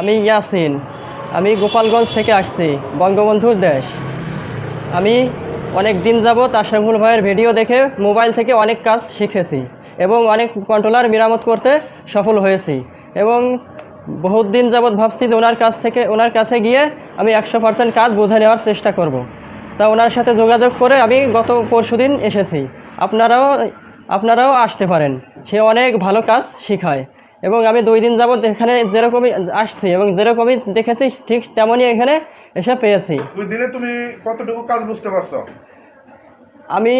আমি ইয়াসিন। আমি গোপালগঞ্জ থেকে আসছি, বঙ্গবন্ধুর দেশ। আমি অনেক দিন যাবৎ আশরাফুল ভাইয়ের ভিডিও দেখে মোবাইল থেকে অনেক কাজ শিখেছি এবং অনেক কন্ট্রোলার মেরামত করতে সফল হয়েছি এবং বহুত দিন যাবৎ ভাবছি যে ওনার কাছ থেকে, ওনার কাছে গিয়ে আমি একশো পার্সেন্ট কাজ বুঝে নেওয়ার চেষ্টা করব। তা ওনার সাথে যোগাযোগ করে আমি গত পরশুদিন এসেছি। আপনারাও আপনারাও আসতে পারেন। সে অনেক ভালো কাজ শেখায়। এবং আমি দুই দিন যাবত এখানে যেরকমই আসছি এবং যেরকমই দেখেছি ঠিক তেমনই এখানে এসে পেয়েছি। দুই দিনে তুমি কতটুকু কাজ বুঝতে পারছ? আমি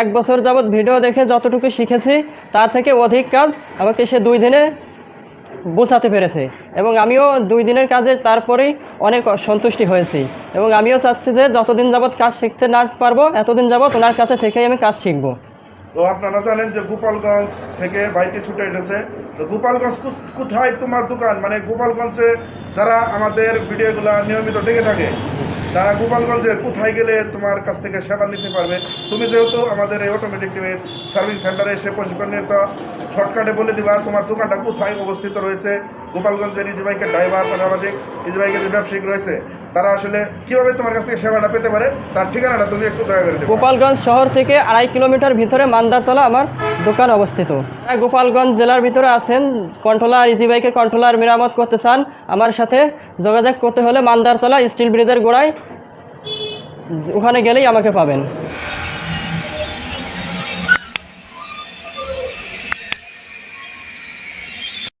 এক বছর যাবৎ ভিডিও দেখে যতটুকু শিখেছি তার থেকে অধিক কাজ আমাকে সে দুই দিনে বোঝাতে পেরেছে। এবং আমিও দুই দিনের কাজে তারপরেই অনেক সন্তুষ্টি হয়েছি। এবং আমিও চাচ্ছি যে যতদিন যাবৎ কাজ শিখতে না পারব এতদিন যাবৎ ওনার কাছে থেকেই আমি কাজ শিখব। তো আপনারা জানেন যে গোপালগঞ্জ থেকে বাইকে ছুটে এসেছে। তো গোপালগঞ্জ কোথায় তোমার দোকান? মানে গোপালগঞ্জে যারা আমাদের ভিডিওগুলো নিয়মিত দেখে থাকে, তারা গোপালগঞ্জের কোথায় গেলে তোমার কাছ থেকে সেবা নিতে পারবে? তুমি যেহেতু আমাদের এই অটোমেটিক টিমের সার্ভিস সেন্টারে এসে প্রশিক্ষণ নিয়েছ শর্টকাটে বলে দিবা তোমার দোকানটা কোথায় অবস্থিত রয়েছে। গোপালগঞ্জের ইজি বাইকের ড্রাইভার পাশাপাশি ইজি বাইকের যে ব্যবসায়িক রয়েছে। তারা আসলে কীভাবে তোমার কাছ থেকে সেবাটা পেতে পারে, তার ঠিকানাটা তুমি একটু দয়া করে গোপালগঞ্জ শহর থেকে আড়াই কিলোমিটার ভিতরে মান্দারতলা আমার দোকান অবস্থিত। হ্যাঁ গোপালগঞ্জ জেলার ভিতরে আছেন, কন্ট্রোলার ইজি বাইকের কন্ট্রোলার মেরামত করতে চান, আমার সাথে যোগাযোগ করতে হলে মান্দারতলা স্টিল ব্রিজের গোড়ায়, ওখানে গেলেই আমাকে পাবেন।